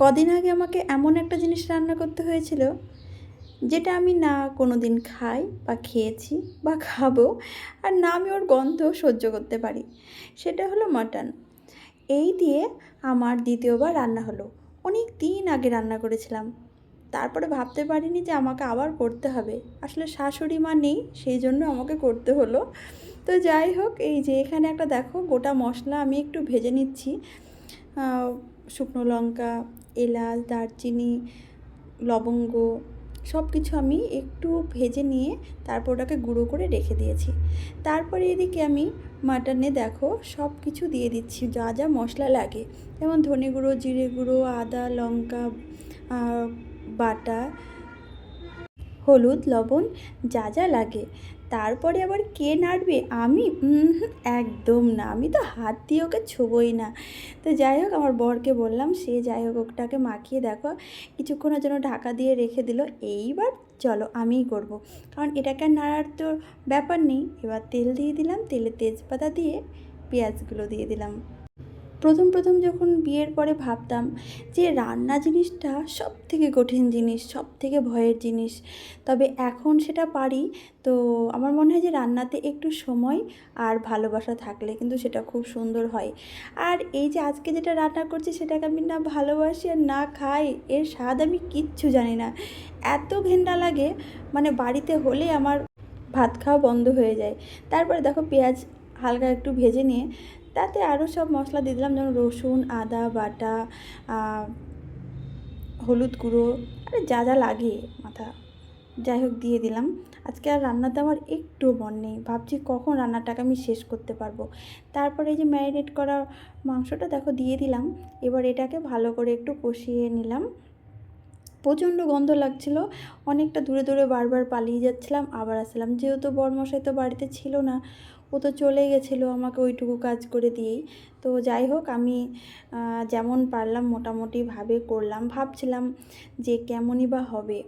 কদিন আগে আমাকে এমন একটা জিনিস রান্না করতে হয়েছিল, যেটা আমি না কোনো দিন খাই বা খেয়েছি বা খাব, আর না আমি ওর গন্ধ সহ্য করতে পারি। সেটা হলো মাটন। এই দিয়ে আমার দ্বিতীয়বার রান্না হলো। অনেক দিন আগে রান্না করেছিলাম। তারপরে ভাবতে পারিনি যে আমাকে আবার করতে হবে। আসলে শাশুড়ি মা নেই, সেই জন্য আমাকে করতে হলো। তো যাই হোক, এই যে এখানে একটা দেখো গোটা মশলা আমি একটু ভেজে নিচ্ছি। শুকনো লঙ্কা, এলাচ, দারচিনি, লবঙ্গ সব কিছু আমি একটু ভেজে নিয়ে তারপর ওটাকে গুঁড়ো করে রেখে দিয়েছি। তারপরে এদিকে আমি মাটনে দেখো সব কিছু দিয়ে দিচ্ছি, যা যা মশলা লাগে। যেমন ধনে গুঁড়ো, জিরে গুঁড়ো, আদা, লঙ্কা বাটা হলুদ, লবণ, যা যা লাগে। তারপরে আবার কে নাড়বে? আমি? একদম না। আমি তো হাত দিয়ে ওকে ছোবই না। তো যাই হোক, আমার বরকে বললাম, সে যাই হোক ওটাকে মাখিয়ে দেখো, কিছুক্ষণের জন্য ঢাকা দিয়ে রেখে দিল। এইবার চলো, আমিই করব। কারণ এটাকে নাড়ার তো ব্যাপার নেই। এবার তেল দিয়ে দিলাম। তেলে তেজপাতা দিয়ে পেঁয়াজগুলো দিয়ে দিলাম। প্রথম প্রথম যখন বিয়ের পরে ভাবতাম যে রান্না জিনিসটা সব থেকে কঠিন জিনিস সব থেকে ভয়ের জিনিস, তবে এখন সেটা পারি, তো আমার মনে হয় যে রান্নাতে একটু সময় আর ভালোবাসা থাকলে কিন্তু সেটা খুব সুন্দর হয়। আর এই যে আজকে যেটা রান্না করছি সেটাকে আমি না ভালোবাসি আর না খাই, এর স্বাদ আমি কিচ্ছু জানি না। এত ঘেন্না লাগে মানে বাড়িতে হলে আমার ভাত খাওয়া বন্ধ হয়ে যায়। তারপরে দেখো পেঁয়াজ হালকা একটু ভেজে নিয়ে তাতে আরও সব মশলা দিয়ে দিলাম, যেমন রসুন, আদা, বাটা হলুদ গুঁড়ো, আরে যা যা লাগে মাথা। যাই হোক, দিয়ে দিলাম। আজকে আর রান্নাতে আমার একটু মন নেই। ভাবছি কখন রান্নাটাকে আমি শেষ করতে পারব। তারপরে এই যে ম্যারিনেট করা মাংসটা, দেখো, দিয়ে দিলাম। এবার এটাকে ভালো করে একটু কষিয়ে নিলাম। প্রচণ্ড গন্ধ লাগছিল। অনেকটা দূরে দূরে বারবার পালিয়ে যাচ্ছিলাম, আবার আসলাম। যেহেতু বরমশাই তো বাড়িতে ছিল না, ও তো চলে গেছিল আমাকে ওইটুকু কাজ করে দিয়েই। তো যাই হোক, আমি যেমন পারলাম মোটামুটিভাবে করলাম। ভাবছিলাম যে কেমনই বা হবে।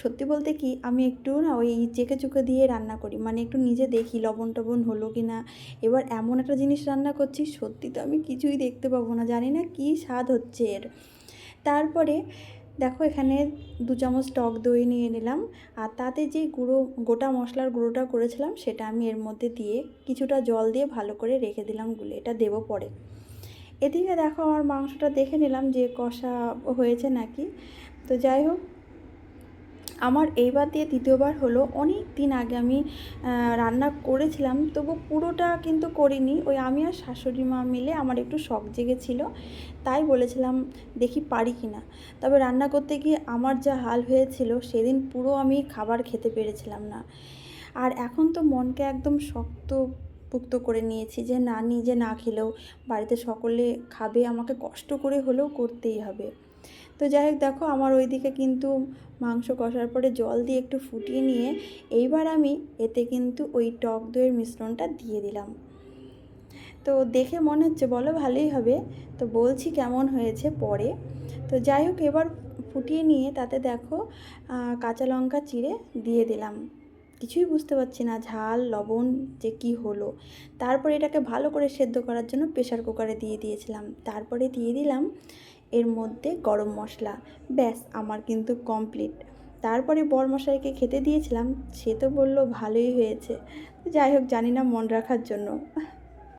সত্যি বলতে কি, আমি একটু না ওই চেকে চুকে দিয়ে রান্না করি। মানে একটু নিজে দেখি লবণ টবণ হলো কি না। এবার এমন একটা জিনিস রান্না করছি, সত্যি তো আমি কিছুই দেখতে পাবো না। জানি না কী স্বাদ হচ্ছে এর। তারপরে দেখো এখানে দু চামচ টক দই নিয়ে নিলাম। আর তাতে যে গুঁড়ো, গোটা মশলার গুঁড়োটা করেছিলাম, সেটা আমি এর মধ্যে দিয়ে কিছুটা জল দিয়ে ভালো করে রেখে দিলাম গুলে। এটা দেবো পরে। এদিকে দেখো আমার মাংসটা দেখে নিলাম যে কষা হয়েছে নাকি। তো যাই হোক আমার এইবার দিয়ে দ্বিতীয়বার হলো, অনেক দিন আগে আমি রান্না করেছিলাম, তবু পুরোটা কিন্তু করিনি। ওই আমি আর শাশুড়ি মা মিলে আমার একটু শখ জেগেছিল, তাই বলেছিলাম দেখি পারি কি না তবে রান্না করতে গিয়ে আমার যা হাল হয়েছিল, সেদিন পুরো আমি খাবার খেতে পেরেছিলাম না। আর এখন তো মনকে একদম শক্ত পুক্ত করে নিয়েছি যে, না, নিজে না খেলেও বাড়িতে সকলে খাবে, আমাকে কষ্ট করে হলেও করতেই হবে। তো যাই হোক, দেখো আমার ওইদিকে কিন্তু মাংস কষার পরে জল দিয়ে একটু ফুটিয়ে নিয়ে এইবার আমি এতে কিন্তু ওই টক দইয়ের মিশ্রণটা দিয়ে দিলাম। তো দেখে মনে হচ্ছে, বলো ভালোই হবে। তো বলছি কেমন হয়েছে পরে। তো যাই হোক, এবার ফুটিয়ে নিয়ে তাতে দেখো কাঁচা লঙ্কা চিড়ে দিয়ে দিলাম। কিছুই বুঝতে পারছি না, ঝাল, লবণ যে কি হলো। তারপরে এটাকে ভালো করে সেদ্ধ করার জন্য প্রেশার কুকারে দিয়ে দিয়েছিলাম। তারপরে দিয়ে দিলাম এর মধ্যে গরম মশলা। ব্যাস, আমার কিন্তু কমপ্লিট তারপরে বরমশাইকে খেতে দিয়েছিলাম, সে তো বলল ভালোই হয়েছে। যাই হোক, জানি না মন রাখার জন্য।